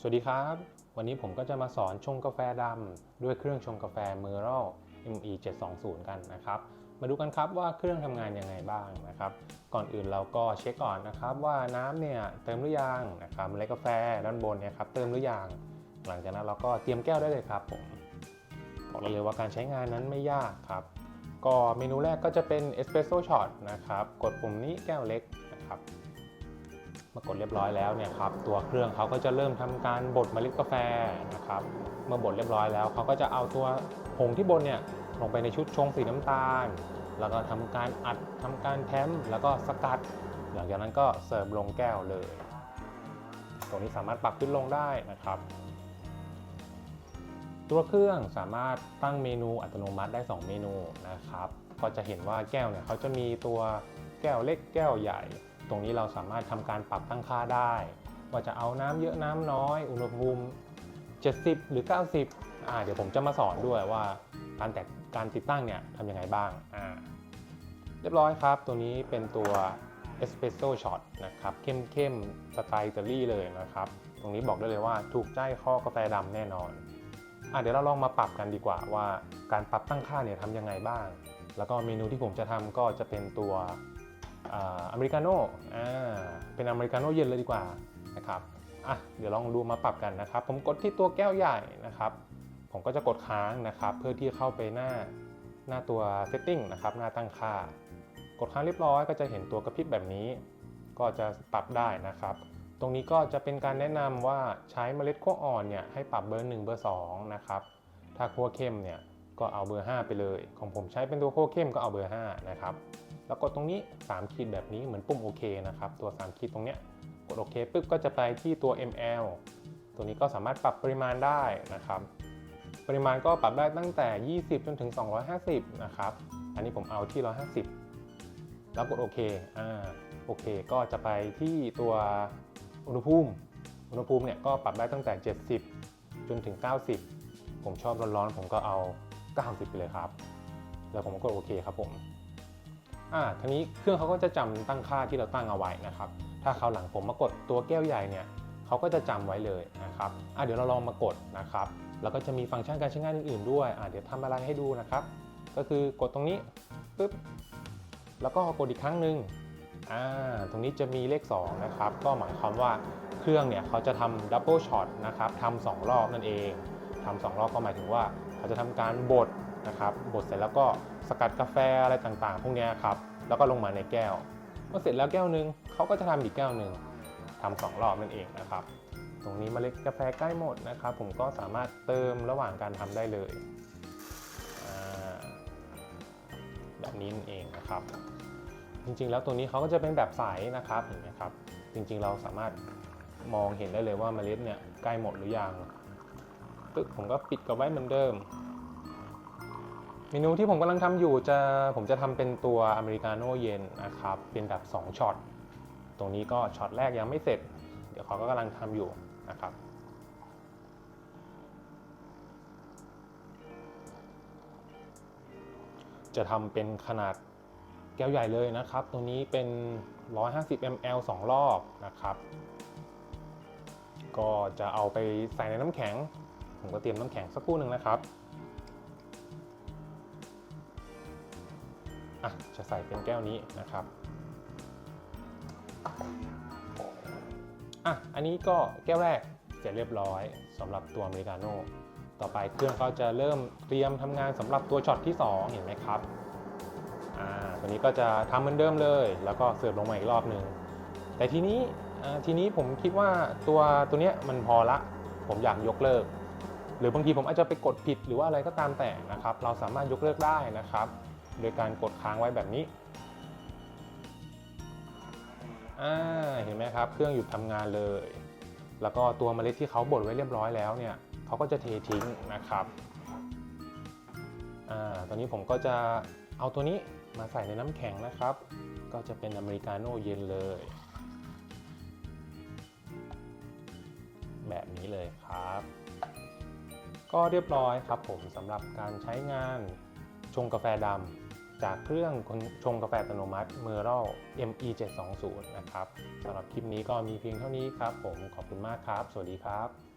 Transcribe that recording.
สวัสดีครับ วันนี้ผมก็จะมาสอนชงกาแฟดำด้วยเครื่องชงกาแฟ m e r a l ME 720กันนะครับ มาดูกันครับว่าเครื่องทำงานยังไงบ้างนะครับ ก่อนอื่นเราก็เช็คก่อนนะครับว่าน้ำเนี่ยเติมหรือยังนะครับเมล็ดกาแฟด้านบนเนี่ยครับเติมหรือยัง หลังจากนั้นเราก็เตรียมแก้วได้เลยครับผมบอกเลยว่าการใช้งานนั้นไม่ยากครับ ก็เมนูแรกก็จะเป็นเอสเปรสโซ่ช็อตนะครับ กดปุ่มนี้แก้วเล็กนะครับ มื่อกดเรียบร้อยแล้วเนี่ยครับตัวเครื่องเขาก็จะเริ่มทำการบดเมล็ดกาแฟนะครับเมื่อบดเรียบร้อยแล้วเขาก็จะเอาตัวผงที่บดเนี่ยลงไปในชุดชงสีน้ำตาล แล้วก็ทำการอัดทำการแทมแล้วก็สกัด หลังจากนั้นก็เสิร์ฟลงแก้วเลย ตรงนี้สามารถปรับขึ้นลงได้นะครับตัวเครื่องสามารถตั้งเมนูอัตโนมัติได้ 2 เมนูนะครับ ก็จะเห็นว่าแก้วเนี่ยเขาจะมีตัวแก้วเล็กแก้วใหญ่ ตรงนี้เราสามารถทำการปรับตั้งค่าได้ ว่าจะเอาน้ำเยอะน้ำน้อย อุณหภูมิ 70 หรือ 90อ่าเดี๋ยวผมจะมาสอนด้วยว่าการแต่การติดตั้งเนี่ยทำยังไงบ้างอ่าเรียบร้อยครับ ตัวนี้เป็นตัวเอสเปรสโซ่ช็อตนะครับเข้มๆสไตล์อิตาลีเลยนะครับ ตรงนี้บอกได้เลยว่าถูกใจข้อกาแฟดำแน่นอนอะเดี๋ยวเราลองมาปรับกันดีกว่าว่าการปรับตั้งค่าเนี่ยทำยังไงบ้าง แล้วก็เมนูที่ผมจะทำก็จะเป็นตัว อเมริกาโน่เป็นอเมริกาโน่เย็นเลยดีกว่านะครับอะเดี๋ยวลองดูมาปรับกันนะครับ ผมกดที่ตัวแก้วใหญ่นะครับ ผมก็จะกดค้างนะครับ เพื่อที่เข้าไปหน้าหน้าตัว setting นะครับ หน้าตั้งค่า กดค้างเรียบร้อยก็จะเห็นตัวกระพริบแบบนี้ ก็จะปรับได้นะครับ ตรงนี้ก็จะเป็นการแนะนำว่าใช้เมล็ดขั้วอ่อนเนี่ยให้ปรับเบอร์ 1 เบอร์ 2 นะครับ ถ้าขั้วเข้มเนี่ยก็เอาเบอร์ 5 ไปเลย ของผมใช้เป็นตัวขั้วเข้มก็เอาเบอร์ 5 นะครับ แล้วกดตรงนี้3ขีดแบบนี้เหมือนปุ่มโอเคนะครับตัว3ขีดตรงเนี้ยกดโอเคปุ๊บก็จะไปที่ตัว ml ตัวนี้ก็สามารถปรับปริมาณได้นะครับ ปริมาณก็ปรับได้ตั้งแต่ 20 จนถึง 250 นะครับ อันนี้ผมเอาที่ 150 แล้วกดโอเคอ่าโอเคก็จะไปที่ตัวอุณหภูมิ อุณหภูมิเนี่ยก็ปรับได้ตั้งแต่ 70 จนถึง 90 ผมชอบร้อนๆผมก็เอา 90 ไปเลยครับ แล้วผมก็กดโอเคครับผม อ่าทีนี้เครื่องเขาก็จะจำตั้งค่าที่เราตั้งเอาไว้นะครับ ถ้าคราวหลังผมมากดตัวแก้วใหญ่เนี่ยเขาก็จะจำไว้เลยนะครับอ่าเดี๋ยวเราลองมากดนะครับ แล้วก็จะมีฟังก์ชันการใช้งานอื่นๆด้วยอ่าเดี๋ยวทำอะไรให้ดูนะครับ ก็คือกดตรงนี้ปุ๊บ แล้วก็กดอีกครั้งหนึ่งอ่า ตรงนี้จะมีเลข 2 นะครับ ก็หมายความว่าเครื่องเนี่ยเขาจะทำดับเบิลช็อตนะครับทำสองรอบนั่นเองทำสองรอบก็หมายถึงว่าเขาจะทำการบดนะครับบดเสร็จแล้วก็สกัดกาแฟอะไรต่างๆ พวกนี้ครับแล้วก็ลงมาในแก้วเมื่อเสร็จแล้วแก้วหนึ่งเขาก็จะทำอีกแก้วหนึ่งทำสองรอบนั่นเองนะครับ ตรงนี้เมล็ดกาแฟใกล้หมดนะครับ ผมก็สามารถเติมระหว่างการทำได้เลยแบบนี้นั่นเองนะครับ จริงๆ แล้วตัวนี้เขาก็จะเป็นแบบใสนะครับเห็นไหมครับ จริงๆ เราสามารถมองเห็นได้เลยว่าเมล็ดเนี่ยใกล้หมดหรือยังปึ๊บผมก็ปิดกับไว้เหมือนเดิม เมนูที่ผมกำลังทำอยู่จะผมจะทำเป็นตัวอเมริกาโน่เย็นนะครับ เป็นแบบ 2ช็อต ตรงนี้ก็ช็อตแรกยังไม่เสร็จ เดี๋ยวเขาก็กำลังทำอยู่นะครับจะทำเป็นขนาดแก้วใหญ่เลยนะครับตรงนี้เป็น 150 ml 2 รอบนะครับ ก็จะเอาไปใส่ในน้ำแข็ง ผมก็เตรียมน้ำแข็งสักครู่หนึ่งนะครับ อะจะใส่เป็นแก้วนี้นะครับอะอันนี้ก็แก้วแรกเสร็จเรียบร้อยสำหรับตัวอเมริกาโน่ต่อไปเครื่องก็จะเริ่มเตรียมทำงานสำหรับตัวช็อตที่ 2 เห็นไหมครับอ่าตัวนี้ก็จะทำเหมือนเดิมเลย แล้วก็เสิร์ฟลงมาอีกรอบหนึ่งแต่ทีนี้ทีนี้ผมคิดว่าตัวตัวเนี้ยมันพอละ ผมอยากยกเลิก หรือบางทีผมอาจจะไปกดผิดหรือว่าอะไรก็ตามแต่นะครับ เราสามารถยกเลิกได้นะครับ โดยการกดค้างไว้แบบนี้อ่าเห็นไหมครับ เครื่องหยุดทำงานเลย แล้วก็ตัวเมล็ดที่เขาบดไว้เรียบร้อยแล้วเนี่ยเขาก็จะเททิ้งนะครับอ่าตอนนี้ผมก็จะเอาตัวนี้มาใส่ในน้ำแข็งนะครับ ก็จะเป็นอเมริกาโน่เย็นเลย แบบนี้เลยครับ ก็เรียบร้อยครับผมสำหรับการใช้งานชงกาแฟดำ จากเครื่องชงกาแฟอัตโนมัติ m e r a l ME 720นะครับสำหรับคลิปนี้ก็มีเพียงเท่านี้ครับ ผมขอบคุณมากครับ สวัสดีครับ